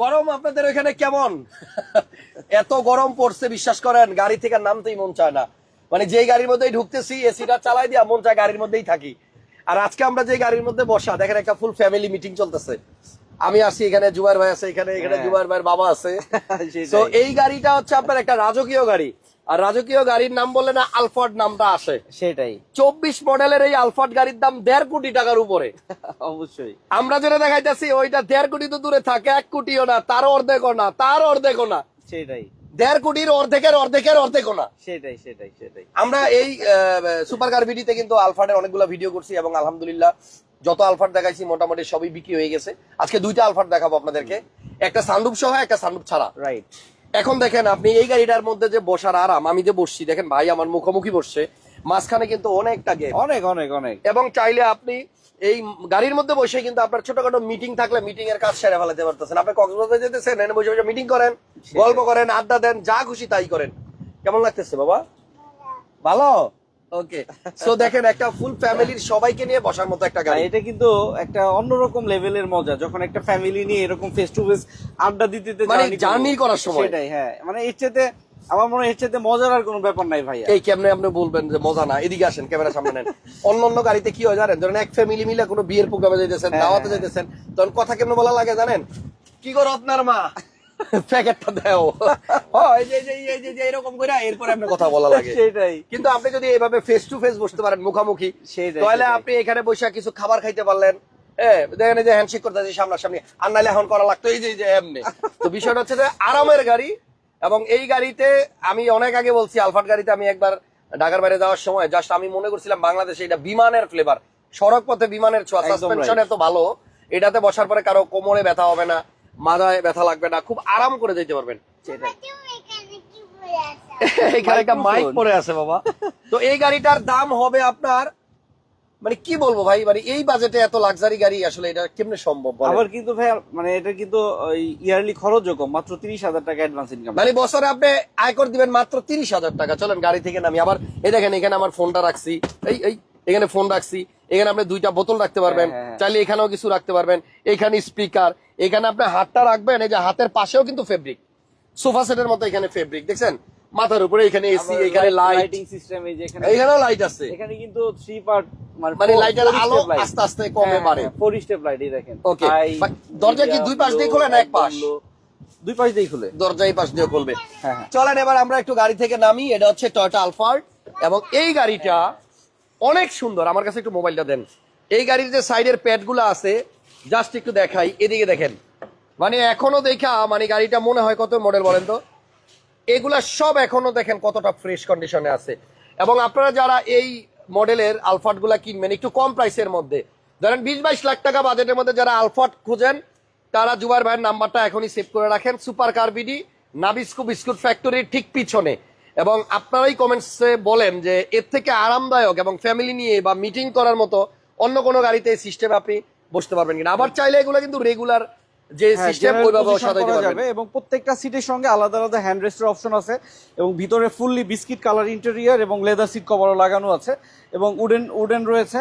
গরম আপনাদের ওইখানে কেমন? এত গরম পড়ছে বিশ্বাস করেন গাড়ি থেকে নামতেই মন চায় না। মানে যে গাড়ির মধ্যেই ঢুকতেছি এসিটা চালাই দিয়া মন চায় গাড়ির মধ্যেই থাকি। আর আজকে আমরা যে গাড়ির মধ্যে বসা দেখেন একটা ফুল ফ্যামিলি মিটিং চলতেছে। আমি আসি এখানে জুবাইর ভাই আছে এখানে এখানে জুবার জুবাইর ভাইয়ের বাবা আছে। তো এই গাড়িটা হচ্ছে আপনার একটা রাজকীয় গাড়ি। আর রাজকীয় গাড়ির নাম বললে না আলফার্ড নামটা আসে। সেটাই। চব্বিশ মডেলের এই আলফার্ড গাড়ির দাম দেড় কোটি টাকার উপরে। অবশ্যই। আমরা যেটা দেখাইতেছি ওইটা দেড় কোটি তো দূরে থাকে এক কোটিও না তার অর্ধেকও না তার অর্ধেকও না। সেটাই। দেড় কোটির অর্ধেকের অর্ধেকের অর্ধেকও না। সেটাই সেটাই সেটাই। আমরা এই সুপার কার ভিডিওতে কিন্তু আলফার্ডের অনেকগুলো ভিডিও করছি এবং আলহামদুলিল্লাহ যত আলফার্ড দেখাইছি মোটামুটি সবই বিক্রি হয়ে গেছে। আজকে দুইটা আলফার্ড দেখাবো আপনাদেরকে। একটা সানরুপ সহ একটা সানরুপ ছাড়া। রাইট এখন দেখেন আপনি এই গাড়িটার মধ্যে যে বসার আরাম আমি যে বসছি দেখেন ভাই আমার মুখোমুখি বসছে মাঝখানে কিন্তু অনেকটা গেম অনেক অনেক অনেক। এবং চাইলে আপনি এই গাড়ির মধ্যে বসে কিন্তু আপনার ছোটখাটো মিটিং থাকলে মিটিং এর কাজ সেরে ফেলাতে পারতেছেন। আপনি কক্সবাজার যেতেছেন এনে বসে বসে মিটিং করেন গল্প করেন আড্ডা দেন যা খুশি তাই করেন। কেমন লাগতেছে বাবা? ভালো? ওকে সো দেখেন একটা ফুল ফ্যামিলির সবাইকে নিয়ে বসার মতো একটা গাড়ি। এটা কিন্তু একটা অন্যরকম লেভেলের মজা যখন একটা ফ্যামিলি নিয়ে এরকম ফেস টু ফেস আড্ডা দিতে দিতে মানে journey করার সময়। সেটাই হ্যাঁ। মানে এর চাইতে আমার মনে হয় এর চাইতে মজার আর কোনো ব্যাপার নাই ভাইয়া। এই কেমনে আপনি বলবেন যে মজা না? এদিকে আসেন ক্যামেরা সামনে নেন। অন্য অন্য গাড়িতে কি হয় জানেন? ধরেন এক ফ্যামিলি মিলে কোনো বিয়ের প্রোগ্রামে যাইতেছেন হ্যাঁ, দাওয়াতে হ্যাঁ। যাইতেছেন তখন কথা কেমনে বলা লাগে জানেন? কি করো আপনার মা? প্যাকেটটা দেও। যে যে- যে- যে এরকম করে এরপরে আপনি কথা বলা লাগে। সেটাই। কিন্তু আপনি যদি এইভাবে ফেস টু ফেস বসতে পারেন মুখামুখি তাহলে আপনি এখানে বসে কিছু খাবার খাইতে পারলেন। দেখেন যে হ্যান্ডশেক করতে সামনাসামনি। আর নাহলে এখন করা লাগতো এই যে এমনি। তো বিষয়টা হচ্ছে যে আরামের গাড়ি এবং এই গাড়িতে আমি অনেক আগে বলছি আলফাট গাড়িতে আমি একবার ঢাকার বাইরে যাওয়ার সময় জাস্ট আমি মনে করছিলাম বাংলাদেশে এটা বিমানের ফ্লেভার সড়ক পথে বিমানের ছোঁয়া সাসপেনশন এত ভালো এটাতে বসার পরে কারও কোমরে ব্যথা হবে না মাথায় ব্যথা লাগবে না খুব আরাম করে যেতে পারবেন। এখানে একটা মাইক পরে আছে বাবা। তো এই গাড়িটার দাম হবে আপনার মানে কি বলব ভাই মানে এই বাজেটে এত লাক্সারি গাড়ি আসলে এটা কেমনে সম্ভব আবার কিন্তু ভাই মানে এটা কিন্তু ইয়ারলি খরচও কম মাত্র তিরিশ হাজার টাকা অ্যাডভান্স ইনকাম মানে বছরে আপনি আয়কর দিবেন মাত্র তিরিশ হাজার টাকা। চলেন গাড়ি থেকে নামি। আবার এই দেখেন এখানে আমার ফোনটা রাখছি। এই এই এখানে ফোন রাখছি। এখানে আপনি দুইটা বোতল রাখতে পারবেন। হ্যাঁ, হ্যাঁ। চাইলে এখানেও কিছু রাখতে পারবেন। এখানে স্পিকার এখানে আপনি হাতটা রাখবেন এই যে হাতের পাশেও কিন্তু ফেব্রিক সোফা সেটের মতো এখানে ফেব্রিক দেখছেন? মাথার উপরে এখানে এসি এখানে লাইট সিস্টেম এই যে এখানে এখানেও লাইট আছে। এখানে কিন্তু থ্রি পার্ট মানে লাইটের আলো আস্তে আস্তে হ্যাঁ, কমে বাড়ে ফোর স্টেপ লাইট এই দেখেন। But দরজা কি দুই পাশ দিয়ে খোলে না এক পাশ? দুই পাশ দিয়ে খুলে। দরজা এই পাশ দিয়ে খুলবে। হ্যাঁ হ্যাঁ। চলেন এবার আমরা একটু গাড়ি থেকে নামি এটা হচ্ছে টয়টা আলফার্ড এবং এই গাড়িটা অনেক সুন্দর। আমার কাছে একটু মোবাইলটা দেন। এই গাড়ির যে সাইডের প্যাডগুলো আছে জাস্ট একটু দেখাই, এদিকে দেখেন। মানে এখনও দেখা মানে গাড়িটা মনে হয় কত মডেল বলেন তো? এগুলা সব এখনও দেখেন কতটা ফ্রেশ কন্ডিশনে আছে। এবং আপনারা যারা এই মডেলের আলফাটগুলা কিনবেন, একটু কম প্রাইসের মধ্যে। ধরেন বিশ বাইশ লাখ টাকা বাজেটের মধ্যে যারা আলফাট খুঁজেন, তারা জুবার ভাইয়ের নাম্বারটা এখনই সেভ করে রাখেন। Super car BD, Nabisco biscuit ফ্যাক্টরির ঠিক পিছনে। এবং আপনারাই কমেন্টসে বলেন যে, এর থেকে আরামদায়ক এবং ফ্যামিলি নিয়ে বা মিটিং করার মতো অন্য কোনো গাড়িতে সিস্টেম আপনি বসতে পারবেন কিনা। আবার চাইলে এগুলো কিন্তু রেগুলার যে হ্যাঁ, সিস্টেম general ওইভাবে সাজাইতে পারবেন। এবং প্রত্যেকটা সিটের সঙ্গে আলাদা আলাদা হ্যান্ড রেস্টের অপশন আছে এবং ভিতরে ফুললি বিস্কিট কালার ইন্টেরিয়ার এবং লেদার সিট কভারও লাগানো আছে এবং উডেন উডেন রয়েছে।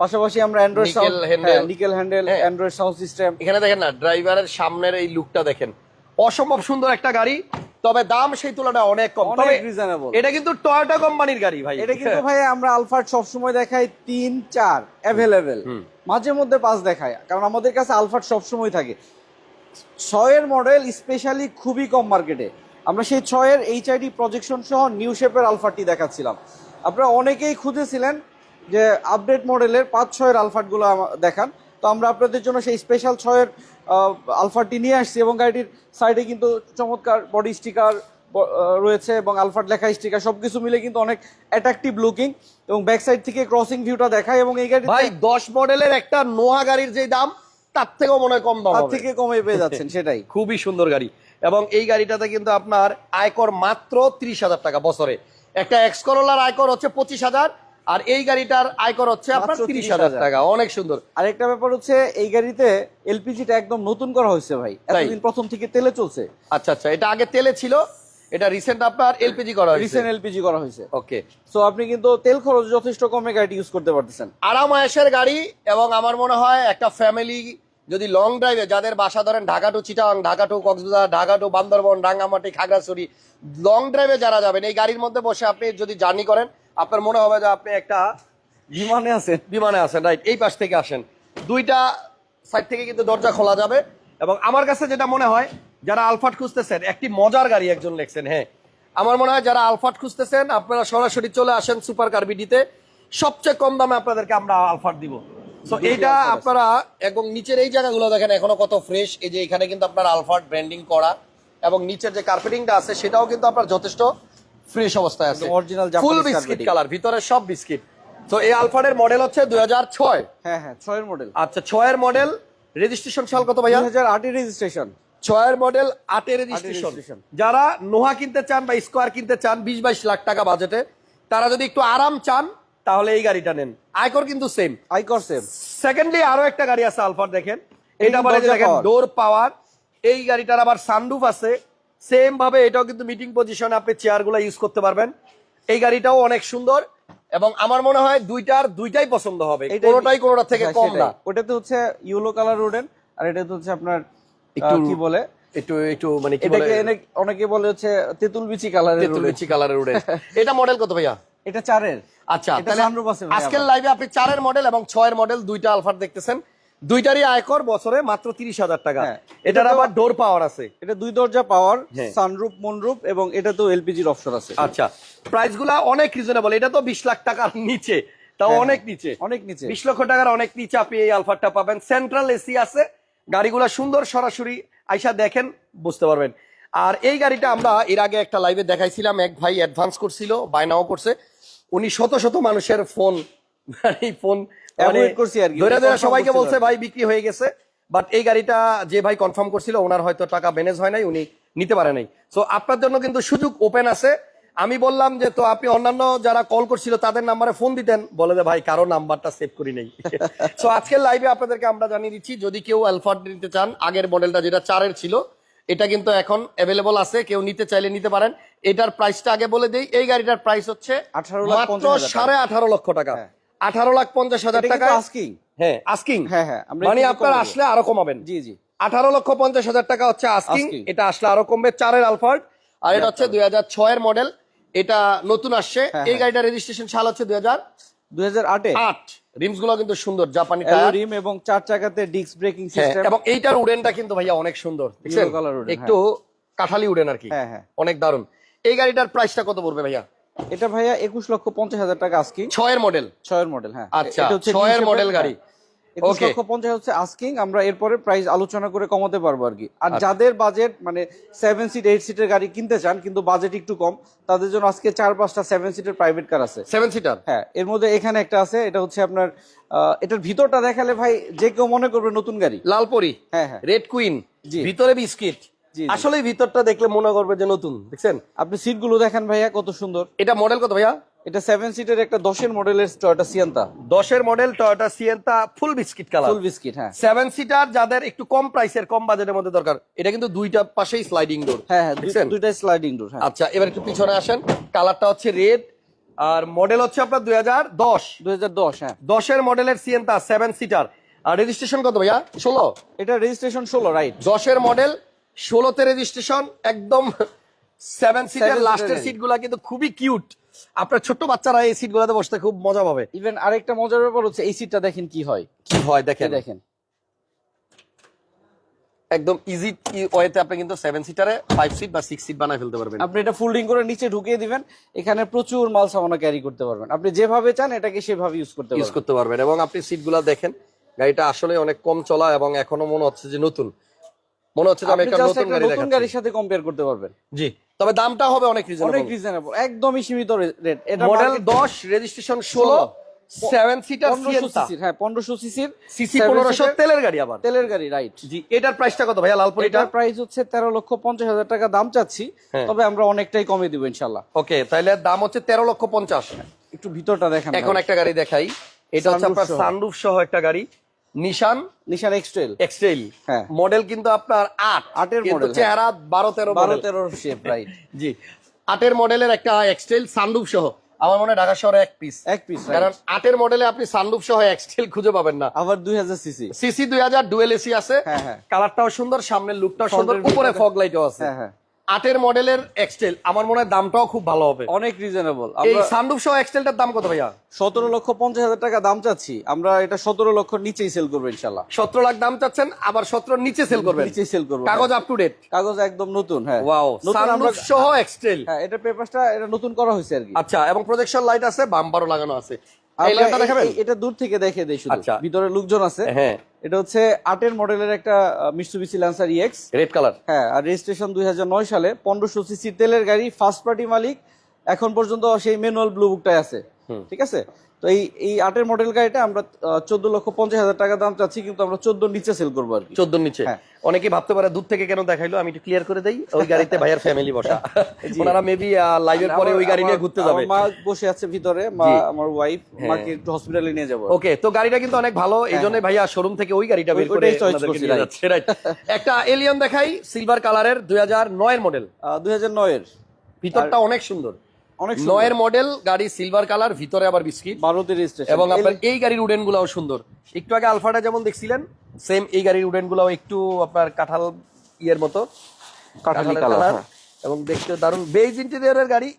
পাশাপাশি আমরা অ্যান্ড্রয়েড handle। নিকেল হ্যান্ডেল হ্যাঁ। অ্যান্ড্রয়েড সাউন্ড সিস্টেম এখানে দেখেন না ড্রাইভারের সামনের এই লুকটা দেখেন। অসম্ভব সুন্দর একটা গাড়ি। তবে দাম সেই তুলনায় অনেক কম। তবে রিজনেবল এটা কিন্তু টয়োটা কোম্পানির গাড়ি ভাই। এটা কিন্তু ভাই আমরা আলফাট সবসময় দেখাই তিন চার অ্যাভেলেবেল মাঝে মধ্যে পাঁচ দেখায় কারণ আমাদের কাছে আলফাট সবসময় থাকে। ছয়ের মডেল স্পেশালি খুবই কম মার্কেটে আমরা সেই ছয়ের এইচআইডি প্রজেকশন সহ নিউ শেপের আলফাটটি দেখাচ্ছিলাম। আপনারা অনেকেই খুঁজেছিলেন যে আপডেট মডেলের পাঁচ ছয়ের আলফাটগুলো দেখান। তো আমরা আপনাদের জন্য সেই স্পেশাল ছয়ের আহ, আলফাটটি নিয়ে আসছি এবং গাড়িটির সাইডে কিন্তু চমৎকার বডি স্টিকার রয়েছে এবং আলফাট লেখা স্টিকার সবকিছু মিলে কিন্তু অনেক অ্যাট্রাকটিভ লুকিং এবং ব্যাক সাইড থেকে ক্রসিং ভিউটা দেখায় এবং এই গাড়ি ভাই দশ মডেলের একটা নোয়া গাড়ির যে দাম তার থেকেও মনে হয় কম দাম তার থেকে কমে পেয়ে যাচ্ছেন সেটাই। খুবই সুন্দর গাড়ি এবং এই গাড়িটাতে কিন্তু আপনার আয়কর মাত্র ত্রিশ হাজার টাকা বছরে। একটা এক্স করোলার আয়কর হচ্ছে পঁচিশ হাজার আর এই গাড়িটার আয়কর হচ্ছে আপনার তিরিশ হাজার টাকা। অনেক সুন্দর। আরেকটা ব্যাপার হচ্ছে এই গাড়িতে এলপিজিটা একদম নতুন করা হয়েছে ভাই? এতদিন প্রথম থেকে তেলে চলছে। আচ্ছা আচ্ছা এটা আগে তেলে ছিল এটা রিসেন্ট আপনার এলপিজি করা হয়েছে। রিসেন্ট এলপিজি করা হয়েছে। ওকে। সো আপনি কিন্তু তেল খরচ যথেষ্ট কমে গাড়িটি ইউজ করতে পারতেছেন। আরাম আয়েসের গাড়ি এবং আমার মনে হয় একটা ফ্যামিলি যদি লং ড্রাইভে যাদের বাসা ধরেন Dhaka to Chittagong Dhaka to Cox's Bazar Dhaka to Bandarban Rangamati Khagrachari long ড্রাইভে যারা যাবেন এই গাড়ির মধ্যে বসে আপনি যদি জার্নি করেন আপনার মনে হবে যে আপনি একটা বিমানে আছেন। বিমানে আসেন রাইট এই পাশ থেকে আসেন। দুইটা সাইড থেকে কিন্তু দরজা খোলা যাবে। এবং আমার কাছে যেটা মনে হয় যারা আলফাট খুঁজতেছেন একটি মজার গাড়ি একজন লেখছেন হ্যাঁ। আমার মনে হয় যারা আলফাট খুঁজতেছেন আপনারা সরাসরি চলে আসেন সুপার কার্বিডিতে সবচেয়ে কম দামে আপনাদেরকে আমরা আলফাট দিব। তো এইটা আপনারা এবং নিচের এই জায়গাগুলো দেখেন এখনও কত ফ্রেশ এই যে এখানে কিন্তু আপনার আলফাট ব্র্যান্ডিং করা এবং নিচের যে কার্পেটিংটা আছে সেটাও কিন্তু আপনার যথেষ্ট। ফ্রেশ অবস্থায় আছে। original ফুল বিস্কিট কালার ভিতরে সব বিস্কিট তো এই আলফাটের মডেল হচ্ছে দুই হাজার ছয়। হ্যাঁ হ্যাঁ ছয়ের মডেল আচ্ছা ছয়ের মডেল রেজিস্ট্রেশন সাল কত ভাইয়া? দুই হাজার আটের রেজিস্ট্রেশন ছয়ের মডেল আটের রেজিস্ট্রেশন যারা নোহা কিনতে চান বা স্কোয়ার কিনতে চান বিশ বাইশ লাখ টাকা বাজেটে তারা যদি একটু আরাম চান তাহলে এই গাড়িটা নেন। আয়কর কিন্তু সেম আইকর সেম সেকেন্ডলি আরও একটা গাড়ি আছে আলফার দেখেন। এটা দরজা দেখেন ডোর পাওয়ার এই গাড়িটার আবার সানরুফ আছে। সেম ভাবে এটাও কিন্তু মিটিং পজিশনে আপনি চেয়ারগুলো ইউজ করতে পারবেন। এই গাড়িটাও অনেক সুন্দর এবং আমার মনে হয় দুইটার দুইটাই পছন্দ হবে। কোনোটাই কোনোটা থেকে হ্যাঁ, কম। না। ওটাতে হচ্ছে ইয়েলো কালার রোডেন আর এটাতে হচ্ছে আপনার কি বলে? একটু একটু মানে কি বলে? অনেকে বলে হচ্ছে তেঁতুল বিচি কালারের তেঁতুল বিচি কালারের উড়ে এটা মডেল কত ভাইয়া? এটা চারের। আচ্ছা আজকের। লাইভে আপনি চারের মডেল এবং ছয়ের মডেল দুইটা আলফার দেখতেছেন। দুইটারই আয়কর বছরে মাত্র তিরিশ হাজার টাকা। হ্যাঁ। এটার আবার ডোর পাওয়ার আছে। এটা দুই দরজা পাওয়ার হ্যাঁ। সানরুফ মনরুফ এবং এটা তো এলপিজির অপশন আছে। আচ্ছা প্রাইসগুলা অনেক রিজনেবল এটা তো বিশ লাখ টাকার নিচে তাও হ্যাঁ, অনেক নিচে। অনেক নিচে। বিশ লক্ষ টাকার অনেক নিচে আপনি এই আলফারটা পাবেন। সেন্ট্রাল এসি আছে গাড়িগুলা সুন্দর সরাসরি আইসা দেখেন বুঝতে পারবেন। আর এই গাড়িটা আমরা এর আগে একটা লাইভে দেখাইছিলাম এক ভাই অ্যাডভান্স করছিল বায়নাও করছে। উনি শত শত মানুষের ফোন এই ফোন করছি আর কি, ধরে ওটা ধরে confirm সবাইকে বলছে ভাই বিক্রি হয়ে গেছে। বাট এই গাড়িটা যে ভাই কনফার্ম করছিল ওনার হয়তো টাকা ম্যানেজ হয় নাই উনি নিতে পারে নাই। সো আপনার জন্য কিন্তু সুযোগ ওপেন আছে। আমি বললাম যে তো আপনি অন্যান্য যারা কল করছিল তাদের নাম্বারে ফোন দিতেন। বলে যে ভাই কারও নাম্বারটা সেভ করি নেই। সো আজকের লাইভে আপনাদেরকে আমরা জানিয়ে দিচ্ছি যদি কেউ আলফাট নিতে চান আগের মডেলটা যেটা চারের ছিল এটা কিন্তু এখন অ্যাভেলেবল আছে। কেউ নিতে চাইলে নিতে পারেন। এটার প্রাইসটা আগে বলে দেই এই গাড়িটার প্রাইস হচ্ছে 18 লাখ মাত্র 50 হাজার টাকা। সাড়ে আঠারো লক্ষ টাকা। হ্যাঁ। আঠারো লাখ পঞ্চাশ হাজার টাকা আস্কিং হ্যাঁ আস্কিং হ্যাঁ, হ্যাঁ, মানে আপনার আসলে আরও কমাবেন। জি জি। আঠারো লক্ষ পঞ্চাশ হাজার টাকা হচ্ছে আস্কিং এটা আসলে আরও কমবে। চারের আলফার্ড আর এটা হচ্ছে দুই হাজার ছয়ের মডেল এটা নতুন আসছে। হ্যাঁ, এই হ্যাঁ। গাড়িটার রেজিস্ট্রেশন সাল হচ্ছে দুই হাজার দুই হাজার আটে আট। রিমসগুলো কিন্তু সুন্দর জাপানি টায়ার রিম এবং চার চাকাতে ডিস্ক ব্রেকিং হ্যাঁ, সিস্টেম এবং এইটার উডেনটা কিন্তু ভাইয়া অনেক সুন্দর দেখছেন? একটু কাঠালি উডেন আর কি। হ্যাঁ, হ্যাঁ। অনেক দারুণ এই গাড়িটার প্রাইসটা কত পড়বে ভাইয়া? এটা ভাইয়া একুশ লক্ষ পঞ্চাশ হাজার টাকা আস্কিং ছয়ের মডেল ছয়ের মডেল হ্যাঁ আচ্ছা, ছয়ের গাড়ি। হ্যাঁ। একুশ লক্ষ পঞ্চাশ হচ্ছে আস্কিং আমরা এরপরে প্রাইস আলোচনা করে কমাতে পারব আর কি আর যাদের বাজেট মানে সেভেন সিট এইট সিটের গাড়ি কিনতে চান কিন্তু বাজেট একটু কম তাদের জন্য আজকে চার পাঁচটা সেভেন সিটের প্রাইভেট কার আছে সেভেন সিটার হ্যাঁ এর মধ্যে এখানে একটা আছে এটা হচ্ছে আপনার এটার ভিতরটা দেখালে ভাই যে কেউ মনে করবে নতুন গাড়ি লালপরি হ্যাঁ হ্যাঁ রেড কুইন জি। ভিতরে বিস্কিট। আসলে ভিতরটা দেখলে মনে করবে যে নতুন দেখছেন? আপনি সিটগুলো দেখেন ভাইয়া কত সুন্দর। এটা মডেল কত ভাইয়া? এটা সেভেন সিটের একটা দশের মডেলের টয়োটা সিয়ান্তা দশের model Toyota Sienta full biscuit colour full biscuit হ্যাঁ। সেভেন সিটার যাদের একটু কম প্রাইসের কম বাজেটের মধ্যে দরকার এটা কিন্তু দুইটা পাশেই স্লাইডিং ডোর হ্যাঁ হ্যাঁ দুই- দেখছেন? দুইটাই স্লাইডিং ডোর হ্যাঁ। আচ্ছা এবার একটু পিছনে আসেন। কালারটা হচ্ছে রেড আর মডেল হচ্ছে আপনার দুই হাজার দশ। দুই হাজার দশ হ্যাঁ। দশের মডেলের সিয়েন্তা সেভেন সিটার আর রেজিস্ট্রেশন কত ভাইয়া? ষোলো। এটা রেজিস্ট্রেশন ষোলো রাইট দশের মডেল ষোলোতে রেজিস্ট্রেশন একদম সেভেন সিটার লাস্টের। সিটগুলা কিন্তু খুবই কিউট আপনার ছোট্ট বাচ্চারা এই সিট গুলাতে বসতে খুব মজা পাবে। ইভেন আরেকটা মজার ব্যাপার হচ্ছে এই সিটটা দেখেন কি হয়। কি হয় দেখেন। দেখেন। একদম ইজি ওয়েতে আপনি কিন্তু সেভেন সিটারে ফাইভ সিট বা সিক্স সিট বানায় ফেলতে পারবেন। আপনি এটা ফোল্ডিং করে নিচে ঢুকিয়ে দিবেন। এখানে প্রচুর মাল সামানা ক্যারি করতে পারবেন। আপনি যেভাবে চান এটাকে সেভাবে ইউজ করতে ইউজ করতে পারবেন এবং আপনি সিটগুলা দেখেন গাড়িটা আসলে অনেক কম চলা এবং এখনও মনে হচ্ছে যে নতুন। মনে হচ্ছে আমি একটা নতুন গাড়ি নতুন গাড়ির সাথে কম্পেয়ার করতে পারবেন। জি তবে দামটা হবে অনেক অনেক রিজনেবল রিজনেবল একদমই সীমিত রেট এটা মডেল দশ রেজিস্ট্রেশন ষোলো সেভেন সিটার পনেরোশো সিসির হ্যাঁ পনেরোশো সিসির সিসি পনেরোশো তেলের গাড়ি আবার। তেলের গাড়ি রাইট জি এটার প্রাইসটা কত ভাইয়া লালপুরিটা? এটার প্রাইস হচ্ছে তেরো লক্ষ পঞ্চাশ হাজার টাকা দাম চাচ্ছি হ্যাঁ। তবে আমরা অনেকটাই কমে দিব ইনশাল্লাহ। ওকে তাহলে দাম হচ্ছে তেরো লক্ষ পঞ্চাশ। একটু ভিতরটা দেখেন এখন একটা গাড়ি দেখাই। এটা হচ্ছে আপনার। সানরুফ সহ একটা গাড়ি। নিশান নিশান এক্সট্রেল এক্সটেল হ্যাঁ। মডেল কিন্তু আপনার আট। আটের কিন্তু model, চেহারা বারো তেরো বারো তেরো শেপ রাইট জি। আটের মডেলের একটা এক্সটেল সানরুফ সহ। আমার মনে হয় ঢাকা শহরে এক পিস এক পিস কারণ আটের মডেলে আপনি সানরুফ সহ এক্সটেল খুঁজে পাবেন না। আবার দুই হাজার সিসি। সিসি দুই হাজার ডুয়েল এসি আছে। হ্যাঁ, হ্যাঁ। কালারটাও সুন্দর সামনের লুকটাও সুন্দর উপরে ফগ লাইটও আছে। হ্যাঁ হ্যাঁ। আটের মডেলের এক্সটেল আমার মনে হয় দামটাও খুব ভালো হবে। অনেক রিজনেবল এই সানরুফ সহ এক্সটেলটার দাম কত ভাইয়া? সতেরো লক্ষ পঞ্চাশ হাজার টাকা দাম চাচ্ছি। আমরা এটা সতেরো লক্ষ নিচেই সেল করব ইনশাল্লাহ সতেরো লাখ দাম চাচ্ছেন আবার সতেরো নিচে সেল করবেন। নিচেই সেল করব কাগজ আপ টু ডেট কাগজ একদম নতুন হ্যাঁ। ওয়াও সানরুফ সহ এক্সটেল হ্যাঁ এটা পেপারটা এটা নতুন করা হয়েছে আর কি। আচ্ছা এবং প্রজেকশন লাইট আছে বাম্পারও লাগানো আছে। দেখাবেন? এটা দূর থেকে দেখে দেই শুধু। আচ্ছা। ভিতরে লোকজন আছে। হ্যাঁ। এটা হচ্ছে আটের মডেলের একটা Mitsubishi Lancer EX red colour হ্যাঁ আর রেজিস্ট্রেশন দুই হাজার নয় সালে। পনেরোশো সিসি তেলের গাড়ি ফার্স্ট পার্টি মালিক। এখন পর্যন্ত সেই ম্যানুয়াল ব্লু বুকটাই আছে। ঠিক আছে? তো এই এই আটের মডেল গাড়িটা আমরা চোদ্দ লক্ষ পঞ্চাশ হাজার টাকা দাম চাচ্ছি কিন্তু আমরা চোদ্দ নিচে সেল করব আর চোদ্দ নিচে? হ্যাঁ। অনেকে ভাবতে পারে দূর থেকে কেন দেখাইলো? আমি একটু ক্লিয়ার করে দেই ওই গাড়িতে ভাইয়ার ফ্যামিলি বসা। ওনারা মেবি লাইভের পরে ওই গাড়ি নিয়ে ঘুরতে যাবে। মা বসে আছে ভিতরে মা আমার ওয়াইফ মাকে একটু হসপিটালে নিয়ে যাব। ওকে তো গাড়িটা কিন্তু অনেক ভালো এই জন্য ভাইয়া শোরুম থেকে ওই গাড়িটা বের করে নিয়ে যাচ্ছে, right. একটা এলিয়ন দেখাই সিলভার কালারের দুই হাজার নয়ের মডেল দুই হাজার নয়ের। ভিতরটা অনেক সুন্দর। নয়ের মডেল গাড়ি সিলভার কালার ভিতরে আবার বিস্কিট। রেজিস্ট্রেশন এবং আপনার এই গাড়ির উডেন গুলাও সুন্দর। একটু আগে আলফাটা যেমন দেখছিলেন সেম এই গাড়ির উডেন গুলাও একটু আপনার কাঁঠাল ইয়ের মতো কাঠালি কালার এবং দেখতে দারুণ। বেজ ইন্টেরিয়রের গাড়ি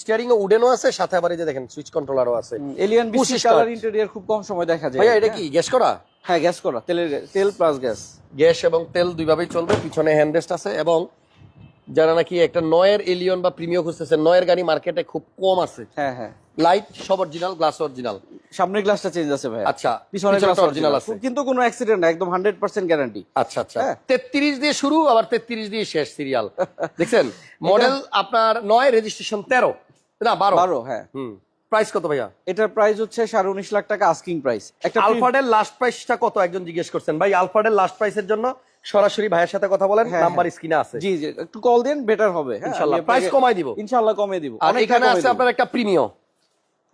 স্টিয়ারিং ও উডেনও আছে সাথে আবার এই যে দেখেন সুইচ কন্ট্রোলারও আছে। Alien biscuit colour. ইন্টেরিয়র খুব কম সময় দেখা যায়। ভাইয়া এটা কি গ্যাস করা? হ্যাঁ গ্যাস করা তেলের তেল প্লাস গ্যাস। গ্যাস এবং তেল দুইভাবেই চলবে পিছনে হ্যান্ডরেস্ট আছে এবং যারা নাকি একটা নয়ের এলিয়ন বা প্রিমিয় খুঁজতেছে নয়ের গাড়ি মার্কেটে খুব কম আছে। হ্যাঁ হ্যাঁ। লাইট সব অরিজিনাল গ্লাস অরিজিনাল সামনের গ্লাসটা চেঞ্জ আছে ভাই আচ্ছা পিছনের গ্লাস অরিজিনাল আছে। কিন্তু কোনো অ্যাক্সিডেন্ট না একদম হান্ড্রেড পার্সেন্ট গ্যারান্টি আচ্ছা আচ্ছা। হ্যাঁ। তেত্রিশ দিয়ে শুরু আবার তেত্রিশ দিয়ে শেষ সিরিয়াল দেখছেন? মডেল আপনার নয় রেজিস্ট্রেশন তেরো। না বারো। বারো হ্যাঁ। হুম। প্রাইস কত ভাইয়া? এটার প্রাইস হচ্ছে সাড়ে উনিশ লাখ টাকা আস্কিং প্রাইস একটা আলফাডের লাস্ট প্রাইসটা কত একজন জিজ্ঞেস করছেন। ভাই আলফাডের লাস্ট প্রাইসের জন্য সরাসরি ভাইয়ের সাথে কথা বলেন হ্যাঁ, নাম্বার হ্যাঁ। স্ক্রিনে আছে। জি জি একটু কল দেন বেটার হবে। হ্যাঁ, ইনশাল্লাহ। আমি প্রাইস কমাই দিব। ইনশাল্লাহ কমে দিব। আর এখানে আছে আপনার একটা প্রিমিয়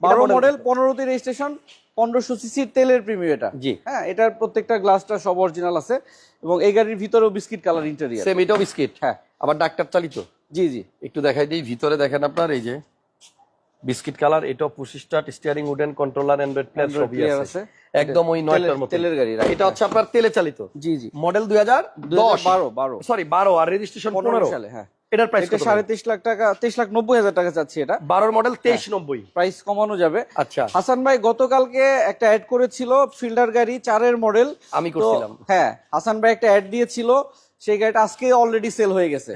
বারো model মডেল কত? পনেরোতে রেজিস্ট্রেশন পনেরোশো সিসির তেলের প্রিমিয়াম এটা। জি। হ্যাঁ এটার প্রত্যেকটা গ্লাসটা সব অরিজিনাল আছে। এবং এই গাড়ির ভিতরেও বিস্কিট কালার ইন্টেরিয়ার সেম এটাও বিস্কিট হ্যাঁ। আবার ডাক্তার চালিত। জি জি। একটু দেখাই দিই ভিতরে দেখেন আপনার এই যে বিস্কিট কালার এটাও push start steering wooden controller android player সবই আছে। একদম ওই নয়টার মতো তেলের গাড়ি, এটা হচ্ছে আপনার তেলে চালিত জি জি। মডেল দুই হাজার দশ। বারো বারো। সরি বারো আর রেজিস্ট্রেশন পনেরো সালে হ্যাঁ। এটার প্রাইস সাড়ে তেইশ লাখ টাকা তেইশ লাখ নব্বই হাজার টাকা চাচ্ছি এটা। বারোর মডেল তেইশ নব্বই। প্রাইস কমানো যাবে। আচ্ছা। হাসান ভাই গতকালকে একটা অ্যাড করেছিল ফিল্ডার গাড়ি চারের মডেল আমি করছিলাম। হ্যাঁ হাসান ভাই একটা অ্যাড দিয়েছিল। সেই গাড়িটা আজকে অলরেডি সেল হয়ে গেছে।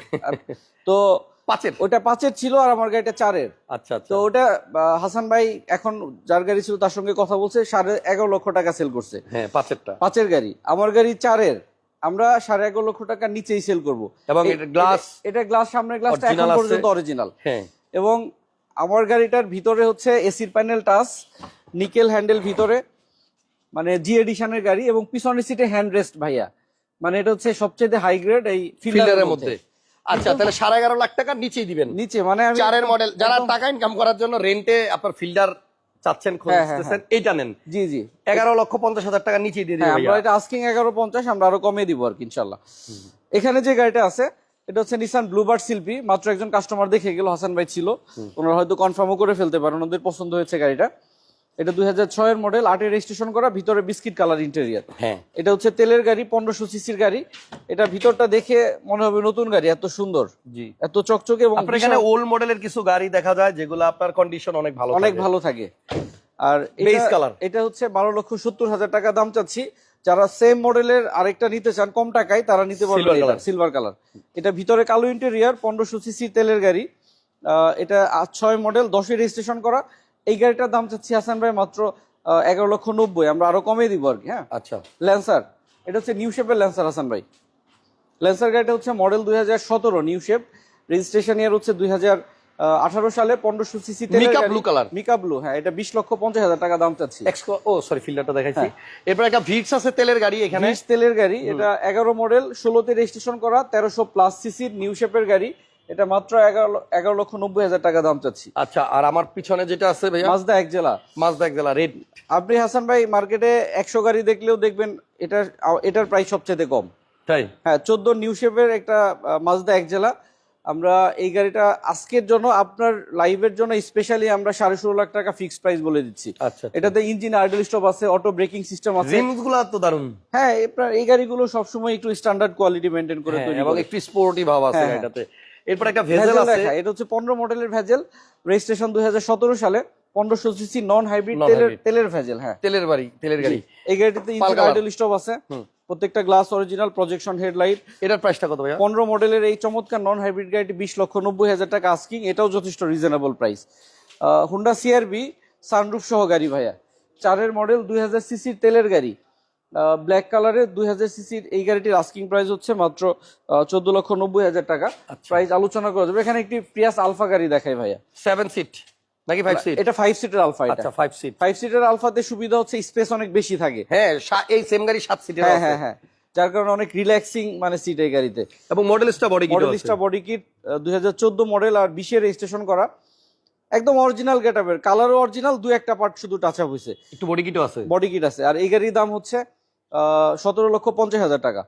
তো পাঁচের। ওটা পাঁচের ছিল আর আমার গাড়িটা চারের। আচ্ছা আচ্ছা। তো ওটা হাসান ভাই এখন যার গাড়ি ছিল তার সঙ্গে কথা বলছে সাড়ে এগারো লক্ষ টাকা সেল করছে। হ্যাঁ পাঁচেরটা। পাঁচের গাড়ি আমার গাড়ি চারের। আমরা সাড়ে এগারো লক্ষ টাকা নিচেই সেল করব। এবং glass- এটা গ্লাস সামনের গ্লাসটা এখন পর্যন্ত অরিজিনাল হ্যাঁ। এবং আমার গাড়িটার ভিতরে হচ্ছে এসির প্যানেল টাচ নিকেল হ্যান্ডেল ভিতরে মানে জি এডিশনের গাড়ি এবং পিছনের সিটে হ্যান্ড রেস্ট ভাইয়া। মানে এটা হচ্ছে সবচেয়ে হাই গ্রেড এই ফিল্ডারের মধ্যে। আচ্ছা তাহলে সাড়ে এগারো লাখ টাকা নিচেই দিবেন। নিচে মানে চারের মডেল যারা টাকা ইনকাম করার জন্য রেন্টে আপনার ফিল্ডার চাচ্ছেন হ্যাঁ, হ্যাঁ, খুঁজতেছেন এইটা নেন। জি জি। এগারো লক্ষ পঞ্চাশ হাজার টাকা নিচেই দিয়ে হ্যাঁ দিবেন আমরা এটা আস্কিং এগারো পঞ্চাশ আমরা আরও কমিয়ে দিব আর কি ইনশাল্লাহ। এখানে যে গাড়িটা আছে এটা হচ্ছে নিসান ব্লুবার্ড শিল্পী মাত্র একজন কাস্টমার দেখে গেল হাসান ভাই ছিল। ওনারা হয়তো কনফার্মও করে ফেলতে পারেন ওদের পছন্দ হয়েছে গাড়িটা। এটা দুই হাজার ছয়ের মডেল আটে রেজিস্ট্রেশন করা ভিতরে বিস্কিট কালার ইন্টেরিয়ার হ্যাঁ। এটা হচ্ছে তেলের গাড়ি পনেরোশো সিসির গাড়ি। এটা ভিতরটা দেখে মনে হবে নতুন গাড়ি এত সুন্দর। জি। এত চকচকে এবং এখানে ওল্ড মডেলের কিছু গাড়ি দেখা যায় যেগুলো আপনার কন্ডিশন অনেক ভালো অনেক ভালো থাকে। আর Base এটা- এটা হচ্ছে বারো লক্ষ সত্তর হাজার টাকা দাম চাচ্ছি। যারা সেম মডেলের আরেকটা নিতে চান কম টাকায় তারা নিতে color। সিলভার কালার এটা ভিতরে কালো ইন্টেরিয়ার পনেরোশো সিসি তেলের গাড়ি। এটা ছয় মডেল দশে রেজিস্ট্রেশন করা। এই গাড়িটার দাম চাচ্ছি হাসান ভাই মাত্র এগারো লক্ষ নব্বই। আমরা আরও কমিয়ে দিব আর কি হ্যাঁ? আচ্ছা। ল্যান্সার এটা হচ্ছে নিউ শেপের ল্যান্সার হাসান ভাই। ল্যান্সার গাড়িটা হচ্ছে মডেল দুই হাজার সতেরো নিউ শেপ রেজিস্ট্রেশন ইয়ার হচ্ছে দুই হাজার আঠারো সালে পনেরোশো CC Mica blue color। Mica blue হ্যাঁ এটা বিশ লক্ষ পঞ্চাশ হাজার টাকা দাম চাচ্ছি। ও সরি ফিল্ডারটা দেখাইছি। এরপর একটা ভিটস আছে তেলের গাড়ি এখানে। তেলের গাড়ি এটা এগারো মডেল ষোলোতে রেজিস্ট্রেশন করা তেরোশো প্লাস সিসির নিউ শেপের গাড়ি। এটা মাত্র এগারো এগারো লক্ষ নব্বই হাজার টাকা দাম চাচ্ছি। আচ্ছা আর আমার পিছনে যেটা আছে ভাইয়া? মাজদা এক জেলা মাজদা একজেলা রেড আপনি হাসান ভাই মার্কেটে একশো গাড়ি দেখলেও দেখবেন এটা এটার প্রাইস সবচেয়ে কম। তাই? হ্যাঁ চোদ্দ নিউ শেপের একটা মাজদা এক জেলা আমরা এই গাড়িটা আজকের জন্য আপনার লাইভের জন্য স্পেশালি আমরা সাড়ে ষোলো লাখ টাকা ফিক্সড প্রাইস বলে দিচ্ছি। আচ্ছা এটাতে ইঞ্জিন আইডল স্টপ আছে অটো ব্রেকিং সিস্টেম আছে। রিমসগুলো তো দারুণ হ্যাঁ এই গাড়িগুলো সবসময় একটু স্ট্যান্ডার্ড কোয়ালিটি মেনটেন করে তৈরি হ্যাঁ, এবং একটু স্পোর্টি ভাব আছে হ্যাঁ, হ্যাঁ। এটাতে এরপর একটা ভেজেল আছে। এটা হচ্ছে পনেরো মডেলের ভেজেল রেজিস্ট্রেশন দুই হাজার সতেরো সালে পনেরোশো সিসি নন হাইব্রিড তেলের তেলের ভেজেল হ্যাঁ। তেলের বাড়ি তেলের গাড়ি। এই গাড়িটিতে ইঞ্জিন। আইডল স্টপ আছে। প্রত্যেকটা গ্লাস অরিজিনাল প্রজেকশন হেডলাইট এটার প্রাইসটা কত ভাইয়া? পনেরো মডেলের এই চমৎকার নন হাইব্রিড গাড়িটি বিশ লক্ষ নব্বই হাজার টাকা আস্কিং এটাও যথেষ্ট reasonable price Honda CRV sunroof সহ গাড়ি ভাইয়া। চারের মডেল দুই হাজার সিসির তেলের গাড়ি। ব্ল্যাক কালারের দুই হাজার সিসির এই গাড়িটির আস্কিং প্রাইস হচ্ছে মাত্র চোদ্দ লক্ষ নব্বই হাজার টাকা। আচ্ছা। প্রাইস আলোচনা করা যাবে। এখানে একটি প্রিয়াস আলফা গাড়ি দেখাই ভাইয়া। সেভেন সিট নাকি ফাইভ সিট এটা ফাইভ সিটের আলফা আচ্ছা ফাইভ সিট ফাইভ সিটের আলফাতে সুবিধা হচ্ছে স্পেস অনেক বেশি থাকে। হ্যাঁ এই সেম গাড়ি সাত সিটের হ্যাঁ হ্যাঁ হ্যাঁ। যার কারণে অনেক রিল্যাক্সিং মানে সিট এই গাড়িতে। এবং বডি মডেলিস্টা বডি কিট দুই মডেল আর রেজিস্ট্রেশন করা। একদম অরিজিনাল কালারও অরিজিনাল দু একটা পার্ট শুধু টাচ আপ হয়েছে একটু বডি কিটও আছে। বডি কিট আছে। আর এই গাড়ির দাম হচ্ছে সতেরো লক্ষ পঞ্চাশ হাজার টাকা।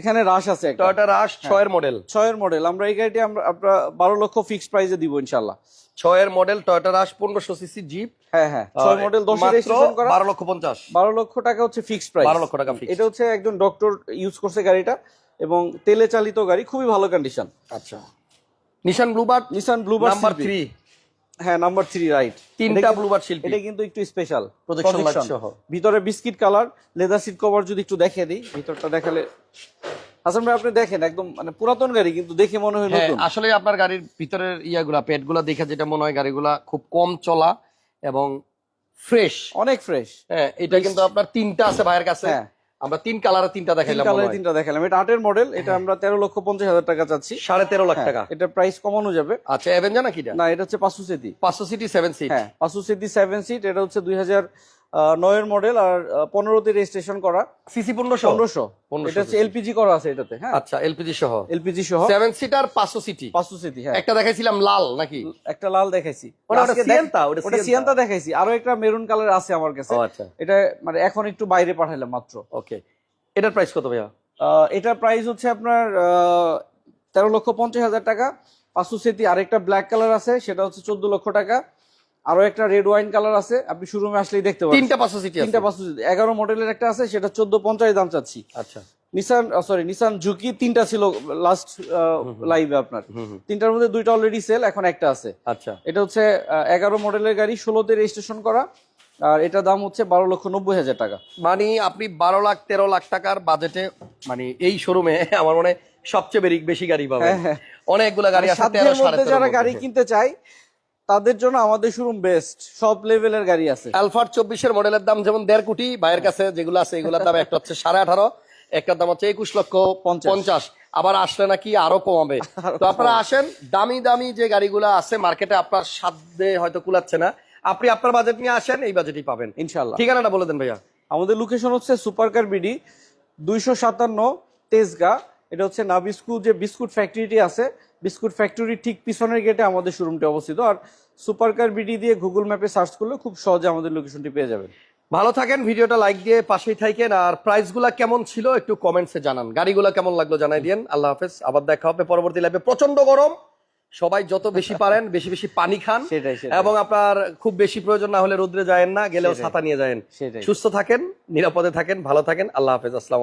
এখানে রাশ আছে টয়োটা রাশ ছয়ের মডেল ছয়ের মডেল আমরা এই গাড়িটি আমরা বারো লক্ষ ফিক্স প্রাইসে দিব ইনশাল্লাহ ছয়ের মডেল টয়োটা রাশ পনেরোশো সিসি জিপ হ্যাঁ হ্যাঁ। ছয় মডেল দশ বারো লক্ষ পঞ্চাশ। বারো লক্ষ টাকা হচ্ছে ফিক্সড প্রাইস 12 লক্ষ টাকা এটা হচ্ছে একজন ডক্টর ইউজ করছে গাড়িটা এবং তেলে চালিত গাড়ি খুবই ভালো কন্ডিশন আচ্ছা। Nissan Bluebird Nissan Bluebird number three হ্যাঁ নাম্বার থ্রি রাইট তিনটা ব্লুবার্ড শিল্পী। এটা কিন্তু একটু স্পেশাল Projection light সহ। ভিতরে biscuit colour leather seat cover যদি একটু দেখে দিই ভিতরটা দেখালে হাসান ভাই আপনি দেখেন একদম মানে পুরাতন গাড়ি কিন্তু দেখে মনে হয় হ্যাঁ নতুন। আসলে আপনার গাড়ির ভিতরের ইয়াগুলা পেটগুলা দেখে যেটা মনে হয় গাড়িগুলা খুব কম চলা এবং ফ্রেশ অনেক ফ্রেশ হ্যাঁ এটা কিন্তু আপনার তিনটা আছে ভাইয়ের কাছে। হ্যাঁ। আমরা তিন কালারে তিনটা তিন দেখাইলাম কালারের তিনটা দেখালাম এটা আটের মডেল এটা আমরা তেরো লক্ষ পঞ্চাশ হাজার টাকা চাচ্ছি। সাড়ে তেরো লাখ হ্যাঁ, টাকা। এটা প্রাইস কমানো যাবে। আচ্ছা এভেঞ্জা নাকি এটা? না এটা হচ্ছে পাঁচশো সিটি। পাঁচশো সিটি সেভেন সিট হ্যাঁ পাঁচশো সিটি সেভেন সিট এটা হচ্ছে দুই হাজার নয়ের মডেল আর পনেরোতে রেজিস্ট্রেশন করা। সিসি পনেরোশো? পনেরোশো। 1500 এটা হচ্ছে এলপিজি করা আছে এটাতে হ্যাঁ? আচ্ছা এলপিজি সহ। এলপিজি সহ। সেভেন সিটার পাঁচশো সিটি। পাঁচশো সিটি হ্যাঁ। একটা দেখাইছিলাম লাল নাকি? একটা লাল দেখাইছি। ওটা- সিয়েন্তা, ওটা ওটা সিয়ান্তা দেখাইছি। আরও একটা মেরুন কালার আছে আমার কাছে। আচ্ছা। এটা মানে এখন একটু বাইরে পাঠাইলাম মাত্র। ওকে। এটার প্রাইস কত ভাইয়া? এটার প্রাইস হচ্ছে আপনার তেরো লক্ষ পঞ্চাশ হাজার টাকা। পাঁচশো সেতি আরেকটা ব্ল্যাক কালার আছে সেটা হচ্ছে চোদ্দ লক্ষ টাকা। আরও একটা রেড ওয়াইন কালার আছে আপনি শোরুমে আসলেই দেখতে পাবেন তিনটা পাঁচশো সিটি তিনটা পাঁচশো সেতি এগারো মডেলের একটা আছে সেটা চোদ্দ পঞ্চাশ দাম চাচ্ছি। আচ্ছা। নিসান সরি নিসান ঝুঁকি তিনটা ছিল লাস্ট লাইভে আপনার। তিনটার মধ্যে দুইটা অলরেডি সেল এখন একটা আছে। আচ্ছা। এটা হচ্ছে এগারো মডেলের গাড়ি ষোলোতে রেজিস্ট্রেশন করা। আর এটা দাম হচ্ছে বারো লক্ষ নব্বই হাজার টাকা। মানে আপনি বারো লাখ তেরো লাখ টাকার বাজেটে মানে এই শোরুমে আমার মনে সবচেয়ে বেশি গাড়ি পাবেন। হ্যাঁ, হ্যাঁ। অনেকগুলা গাড়ি আছে মধ্যে তেরোর যারা গাড়ি কিনতে চায় তাদের জন্য আমাদের শোরুম বেস্ট সব লেভেলের গাড়ি আছে। আলফার চব্বিশের মডেলের দাম যেমন দেড় কোটি ভাইয়ের কাছে যেগুলো আছে এগুলোর দাম একটা হচ্ছে সাড়ে আঠারো একটার দাম হচ্ছে একুশ লক্ষ পঞ্চাশ। আবার আসলে নাকি আরও কমাবে। তো আপনারা আসেন দামি দামি যে গাড়িগুলো আছে মার্কেটে আপনার সাধ্যে হয়তো কুলাচ্ছে না। আপনি আপনার বাজেট নিয়ে আসেন এই বাজেটই পাবেন। ইনশাল্লাহ ঠিকানাটা বলে দেন ভাইয়া। আমাদের লোকেশন হচ্ছে সুপারকার বিডি দুইশো সাতান্ন তেজগা। এটা হচ্ছে নাবিস্কু যে বিস্কুট ফ্যাক্টরিটি আছে বিস্কুট ফ্যাক্টরি ঠিক পিছনের গেটে আমাদের শোরুমটি অবস্থিত। আর সুপার কার বিডি দিয়ে গুগল ম্যাপে সার্চ করলে খুব সহজে আমাদের লোকেশনটি পেয়ে যাবেন। ভালো থাকেন ভিডিওটা লাইক দিয়ে পাশেই থাকেন। আর প্রাইসগুলা কেমন ছিল একটু কমেন্টসে জানান। গাড়িগুলা কেমন লাগল জানাই দিয়েন আল্লাহ হাফেজ। আবার দেখা হবে পরবর্তী লাইভে প্রচণ্ড গরম। সবাই যত বেশি পারেন বেশি বেশি পানি খান। এবং আপনার খুব বেশি প্রয়োজন না হলে রোদ্রে যায়েন না গেলেও ছাতা নিয়ে যায়েন। সুস্থ থাকেন নিরাপদে থাকেন ভালো থাকেন। আল্লাহ হাফেজ। আসসালাম